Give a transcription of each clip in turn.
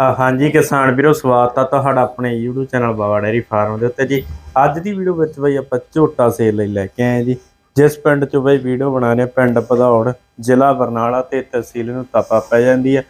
ਹਾਂਜੀ ਕਿਸਾਨ ਵੀਰੋ ਸਵਾਗਤ ਆ ਤੁਹਾਡਾ ਆਪਣੇ YouTube channel Baba dairy farm ਦੇ ਉੱਤੇ ਜੀ। ਅੱਜ ਦੀ ਵੀਡੀਓ ਵਿੱਚ ਬਈ ਆਪਾਂ ਝੋਟਾ ਸੇਲ ਲਈ ਲੈ ਕੇ ਆਏ ਜੀ। ਜਿਸ ਪਿੰਡ ਚੋਂ ਬਈ ਵੀਡੀਓ ਬਣਾ ਰਹੇ ਪਿੰਡ ਭਦੌੜ ਜ਼ਿਲ੍ਹਾ ਬਰਨਾਲਾ ਤੇ ਤਹਿਸੀਲ ਨੂੰ ਤਪਾ ਪੈ ਜਾਂਦੀ ਹੈ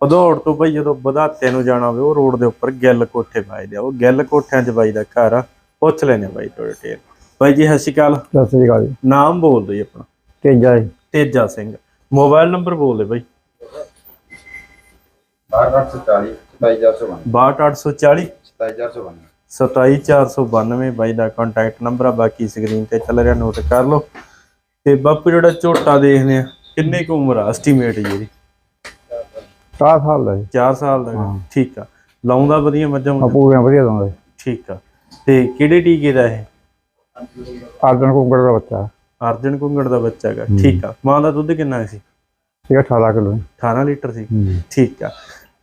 ਭਦੌੜ ਤੋਂ ਬਈ ਜਦੋਂ ਵਧਾਤੇ ਨੂੰ ਜਾਣਾ ਹੋਵੇ ਉਹ ਰੋਡ ਦੇ ਉੱਪਰ ਗਿੱਲ ਕੋਠੇ ਵੱਜਦੇ ਆ। ਉਹ ਗਿੱਲ ਕੋਠਿਆਂ 'ਚ ਬਾਈ ਦਾ ਘਰ ਆ ਪੁੱਛ ਲੈਣੇ ਬਾਈ ਤੋਂ ਡਿਟੇਲ ਬਾਈ ਜੀ ਸਤਿ ਸ਼੍ਰੀ ਅਕਾਲ। ਸਤਿ ਸ੍ਰੀ ਅਕਾਲ ਜੀ। ਨਾਮ ਬੋਲ ਦਿਓ ਜੀ ਆਪਣਾ। ਤੇਜਾ ਜੀ। ਤੇਜਾ ਸਿੰਘ। ਮੋਬਾਈਲ ਨੰਬਰ ਬੋਲ ਦੇ ਬਾਈ। 840 27492 62840 27492 27492 ਬਾਈ ਦਾ ਕੰਟੈਕਟ ਨੰਬਰ ਆ ਬਾਕੀ ਸਕਰੀਨ ਤੇ ਚੱਲ ਰਿਹਾ ਨੋਟ ਕਰ ਲਓ। ਤੇ ਬਾਪੂ ਜਿਹੜਾ ਝੋਟਾ ਦੇਖਦੇ ਆ ਕਿੰਨੇ ਕੁ ਉਮਰ ਆ ਐਸਟੀਮੇਟ ਜੀ ਇਹਦੀ? 4 ਸਾਲ ਦਾ ਜੀ। 4 ਸਾਲ ਦਾ। ਠੀਕ ਆ। ਲਾਉਂਦਾ ਵਧੀਆ ਮੱਝਾਂ ਮੁੱਝਾਂ? ਪੂਰੀਆਂ ਵਧੀਆ ਜੀ। ਠੀਕ ਆ। ਤੇ ਕਿਹੜੇ ਟੀਕੇ ਦਾ ਇਹ? ਆਰਡਨ ਕੁੰਗੜ ਦਾ ਬੱਚਾ। ਅਰਜਨ ਕੁੰਗੜ ਦਾ ਬੱਚਾ ਹੈਗਾ ਠੀਕ ਆ। ਮਾਂ ਦਾ ਦੁੱਧ ਕਿੰਨਾ ਸੀ? ਇਹ 18 ਕਿਲੋ 18 ਲੀਟਰ ਸੀ। ਠੀਕ ਆ।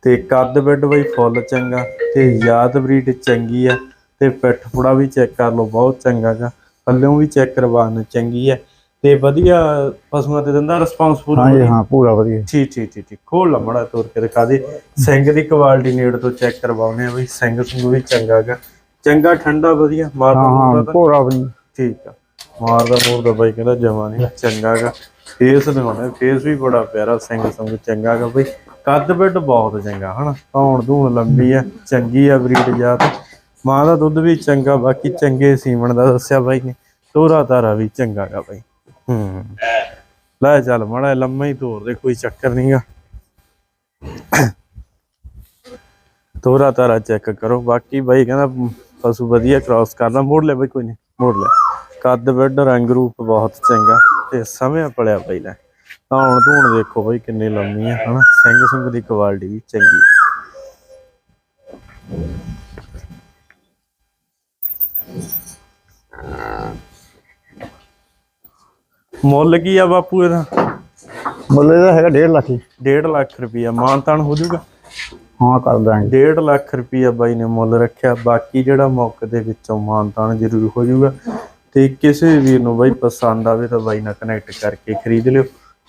ਤੇ ਕੱਦ ਬੈੱਡ ਬਈ ਫੁੱਲ ਚੰਗਾ ਤੇ ਯਾਦ ਬਰੀਡ ਚੰਗੀ ਆ ਤੇ ਪਿੱਠ ਫੁੜਾ ਵੀ ਚੈੱਕ ਕਰ ਲਓ ਬਹੁਤ ਚੰਗਾ ਗਾ। ਪੱਲਿਓਂ ਵੀ ਚੈੱਕ ਕਰਵਾਉਣ ਚੰਗੀ ਆ ਤੇ ਵਧੀਆ ਪਸ਼ੂਆਂ ਤੇ ਦਿੰਦਾ ਰਿਸਪਾਂਸ ਹਾਂ ਜੀ ਹਾਂ ਪੂਰਾ ਵਧੀਆ। ਠੀਕ ਠੀਕ ਠੀਕ ਠੀਕ। ਖੋਲ ਲਾ ਮੜਾ ਤੋਰ ਕੇ ਦਿਖਾ ਦੇ। ਸਿੰਘ ਦੀ ਕੁਆਲਿਟੀ ਨੇੜ ਤੋਂ ਚੈੱਕ ਕਰਵਾਉਨੇ ਆ ਬਈ ਸਿੰਘ ਸਿੰਘ ਵੀ ਚੰਗਾ ਗਾ। ਚੰਗਾ ਠੰਡਾ ਵਧੀਆ ਮਾਰਦਾ ਮੂਰਦਾ ਪੂਰਾ ਵੀ। ਠੀਕ ਆ। ਮਾਰਦਾ ਮੂਰਦਾ ਬਾਈ ਕਹਿੰਦਾ ਜਮਾ ਨਹੀਂ ਚੰਗਾ ਗਾ। ਫੇਸ ਦਿਖਾਉਣਾ ਫੇਸ ਵੀ ਬੜਾ ਪਿਆਰਾ ਸਿੰਘ ਸਿੰਘ ਚੰਗਾ ਗਾ ਬਈ। ਕੱਦ ਬਿੱਡ ਬਹੁਤ ਚੰਗਾ, ਹਨਾ? ਧੌਣ ਧੂਣ ਲੰਬੀ ਆ, ਚੰਗੀ ਆ ਬਰੀਡ ਜਾਤ। ਮਾਂ ਦਾ ਦੁੱਧ ਵੀ ਚੰਗਾ, ਬਾਕੀ ਚੰਗੇ ਸੀਮਣ ਦਾ ਦੱਸਿਆ ਬਾਈ ਨੇ। ਤੋਰਾ ਤਾਰਾ ਵੀ ਚੰਗਾ ਗਾ ਬਾਈ। ਹੂੰ। ਲੈ ਚੱਲ ਮਾੜਾ ਲੰਮਾ ਹੀ ਤੋਰ ਦੇ, ਕੋਈ ਚੱਕਰ ਨਹੀਂਗਾ ਤੋਰਾ ਤਾਰਾ ਚੈੱਕ ਕਰੋ। ਬਾਕੀ ਬਾਈ ਕਹਿੰਦਾ ਪਸ਼ੂ ਵਧੀਆ ਕ੍ਰਾਸ ਕਰਦਾ ਮੋੜ ਲੈ ਬਾਈ, ਕੋਈ ਨਹੀਂ ਮੋੜ ਲੈ ਕੱਦ ਬਿੱਡ ਰੰਗ ਰੂਪ ਬਹੁਤ ਚੰਗਾ ਤੇ ਸਮਿਆ ਪਲਿਆ ਬਾਈ ਲੈ। ਹੁਣ ਧੂਣ ਦੇਖੋ ਬਾਈ ਕਿੰਨੀ ਲੰਮੀ ਆ ਹਨਾ? ਸਿੰਘ ਸੁੰਗ ਦੀ ਕੁਆਲਿਟੀ ਵੀ ਚੰਗੀ ਆ। ਮੁੱਲ ਕੀ ਆ ਬਾਪੂ ਇਹਦਾ? ਮੁੱਲ ਇਹਦਾ ਹੈਗਾ 1.5 ਲੱਖ ਜੀ 1.5 ਲੱਖ ਰੁਪਈਆ। ਮਾਨਤਾਨ ਹੋ ਜਾਊਗਾ? ਹਾਂ ਕਰ ਦਾਂਗੇ। 1.5 ਲੱਖ ਰੁਪਈਆ ਬਾਈ ਨੇ ਮੁੱਲ ਰੱਖਿਆ। ਬਾਕੀ ਜਿਹੜਾ ਮੌਕੇ ਦੇ ਵਿੱਚੋਂ ਮਾਨਤਾਨ ਜ਼ਰੂਰ ਹੋ ਜਾਊਗਾ। ਤੇ ਕਿਸੇ ਵੀਰ ਨੂੰ ਬਾਈ ਪਸੰਦ ਆਵੇ ਤਾਂ ਬਾਈ ਨਾਲ ਕਨੈਕਟ ਕਰਕੇ ਖਰੀਦ ਲਿਓ।